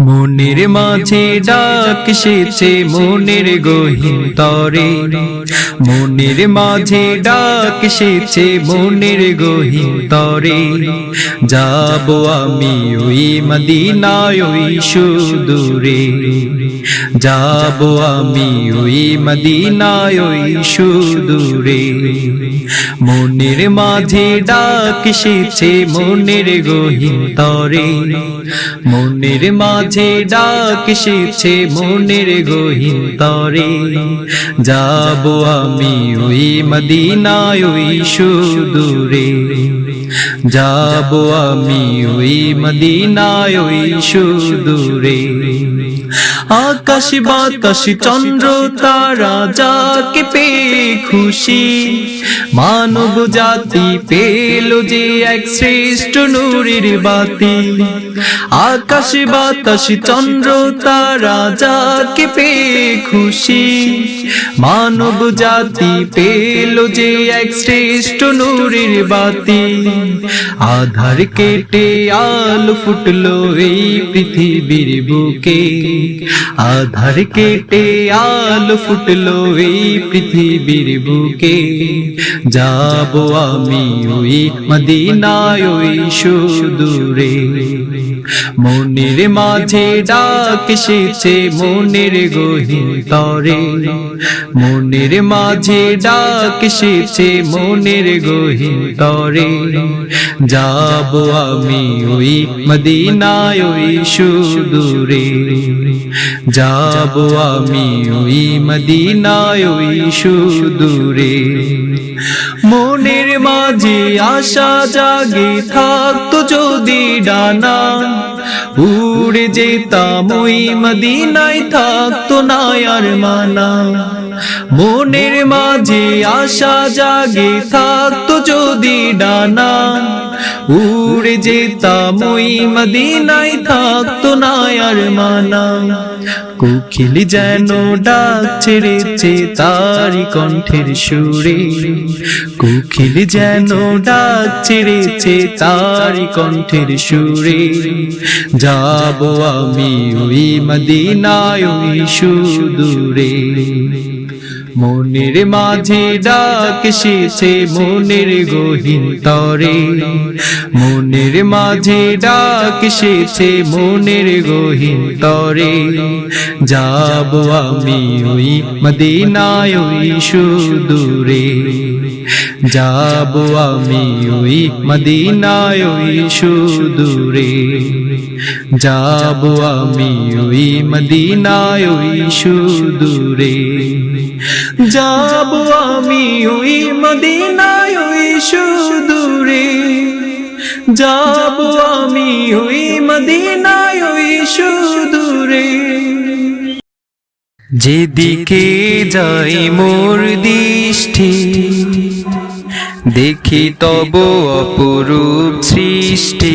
মনের মাঝে ডাক এসেছে মনের গহীন তরে। মনের মাঝে ডাক এসেছে মনের গহীন তরে। যাব আমি ওই মদিনায় ওই সুদূরে। যাব আমি ওই মদিনায় ওই সুদূরে। মনের মাঝে ডাক এসেছে মনের গহীন তরে। মনের মাঝে ডাক এসেছে মনের গহীন তরে। যাব আমি ওই মদিনায় ওই সুদূরে। যাব আমি ওই মদিনায় ওই সুদূরে। আকাশ বাতাস চন্দ্র, তারা যাকে পেয়ে খুশি। মানব জাতি পেল যে এক শ্রেষ্ঠ নূরের বাতি। আকাশ বাতাস চন্দ্র, তারা যাকে পেয়ে খুশি। মানব জাতি পেল যে এক শ্রেষ্ঠ নূরের বাতি। আধার কেটে আলো ফুটলো এই পৃথিবীর বুকে। আধার কেটে আলো ফুটলো এই পৃথিবীর বুকে যাব আমি ওই মদিনায় ওই সুদূরে মনের মাঝে ডাক এসেছে মনের গহীন তরে মনের মাঝে ডাক এসেছে মনের গহীন তরে যাব আমি ওই মদিনায় ওই সুদূরে যাব আমি ওই মদিনায়, ওই সুদূরে। মনের মাঝে আশা জাগে থাকতো যদি ডানা। উড়ে যেতাম ওই মদিনায়, থাকতো না আর মানা। মনের মাঝে আশা জাগে থাকতো যদি ডানা। উড়ে যেতাম ওই মদিনায়, থাকতো না আর মানা। কুখিল যেন ডাক ছেড়েছে তারি কণ্ঠের সুরে। কুখিল যেন ডাক ছেড়েছে তারি কণ্ঠের সুরে। যাব আমি ওই মদিনায় ওই সুদূরে। মনের মাঝে ডাক এসেছে মনের গহীন তরে। মনের মাঝে ডাক এসেছে মনের গহীন তরে। যাব আমি ওই মদিনায় ওই সুদূরে। যাব আমি ওই মদিনায় ওই সুদূরে। যাব আমি ওই মদিনায় ওই সুদূরে। যাব আমি ওই মদিনায় ওই সুদূরে। যাব আমি ওই মদিনায় ওই সুদূরে। যেদিকে যাই মোর দৃষ্টি, দেখি তব অপরূপ সৃষ্টি।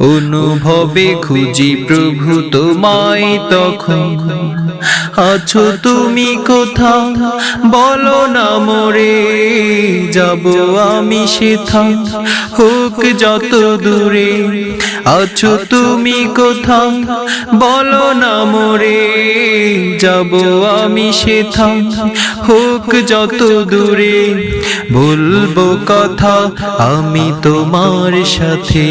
অনুভবে খুঁজি প্রভু তোমায় তখন। আছো তুমি কোথা বলো না মরে, যাব আমি সেথা হোক যত দূরে আছো তুমি কোথা বলো না মোরে, যাব আমি সেথা হোক যত দূরে বলব কথা আমি তোমার সাথে।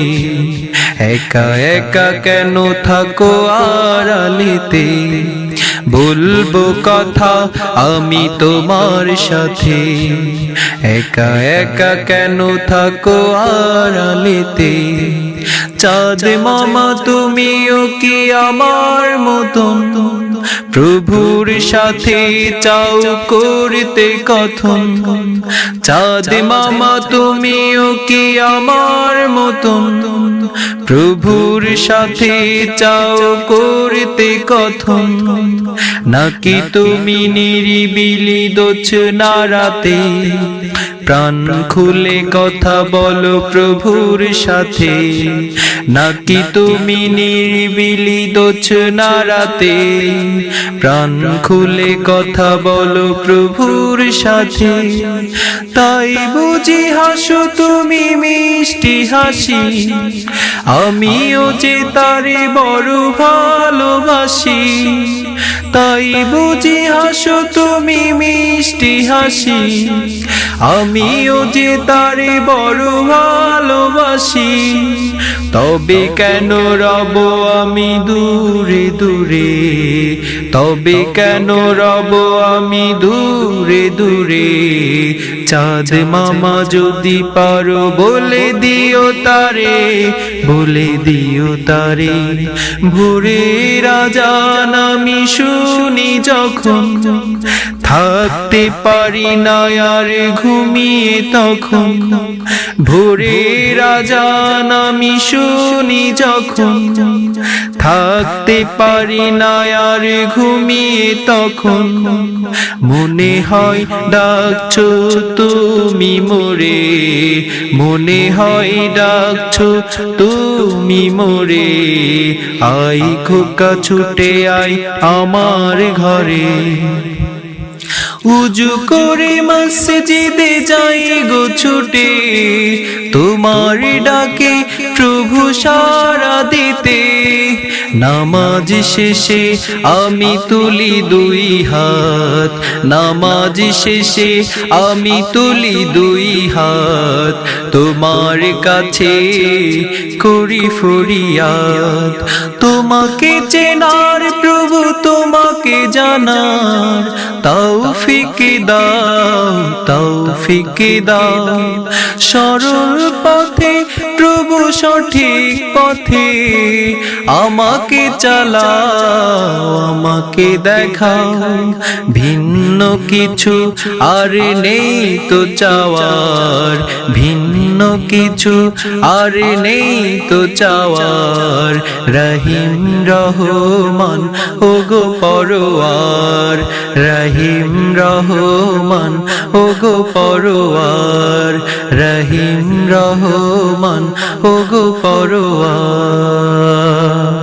একা একা কেন থাকো আড়ালিতে? বলব কথা আমি তোমার সাথে। একা একা কেন থাকো আড়ালিতে? চাঁদ মামা তুমিও কি আমার মতন? প্রভুর সাথে চাও করতে কথন। চাঁদ মামা, তুমিও কি আমার মতন? প্রভুর সাথে চাও করতে কথন। নাকি তুমি নিরিবিলি দোছ নারাতে প্রাণ খুলে কথা বলো প্রভুর সাথে। নাকি তুমি নিরিবিলি দোছ নারাতে প্রাণ খুলে কথা বলো প্রভুর সাথে। তাই বুঝি হাসো তুমি মিষ্টি হাসি। আমিও যে তারে বড় ভালোবাসি। তাই বুঝি হাসো তুমি মিষ্টি হাসি। আমিও যে তারে বড় ভালোবাসি। তবে কেন রব আমি দূরে দূরে তবে কেন রব আমি দূরে দূরে? চাঁদ মামা যদি পারো বলে দিও তারে, বলে দিও তারে। ভোরে রাজান আমি শুনি যখন, থাকতে পারি না আর ঘুমিয়ে তখন। ভোরে রাজান আমি শুনি যখন থাকতে পারি না আর ঘুমিয়ে তখন। মনে হয়, ডাকছো তুমি মোরে। মনে হয়, ডাকছো তুমি মোরে। আই খোকা ছুটে আই আমার ঘরে। উজু করে মসজিদে যাই গো ছুটে। তোমার ডাকে প্রভু সারা দিতে। নামাজ শেষে আমি তুলি দুই হাত। নামাজ শেষে আমি তুলি দুই হাত। তোমার কাছে করি ফরিয়াদ। তোমাকে চেনার প্রভু তোমাকে জানার। তাও ফিকে দাও, তৌফিক দাও। সরল পথে প্রভু সঠিক পথে আমাকে চালাও। আমাকে দেখাও। ভিন্ন কিছু আর নেই তো চাওয়ার। ভিন্ন কিছু আর নেই তো চাওয়ার। রহিম রহমান ও গো পরোয়ার। রহিম রহমান ও গো পরোয়ার। রহিম রহমান ও গো পরোয়ার।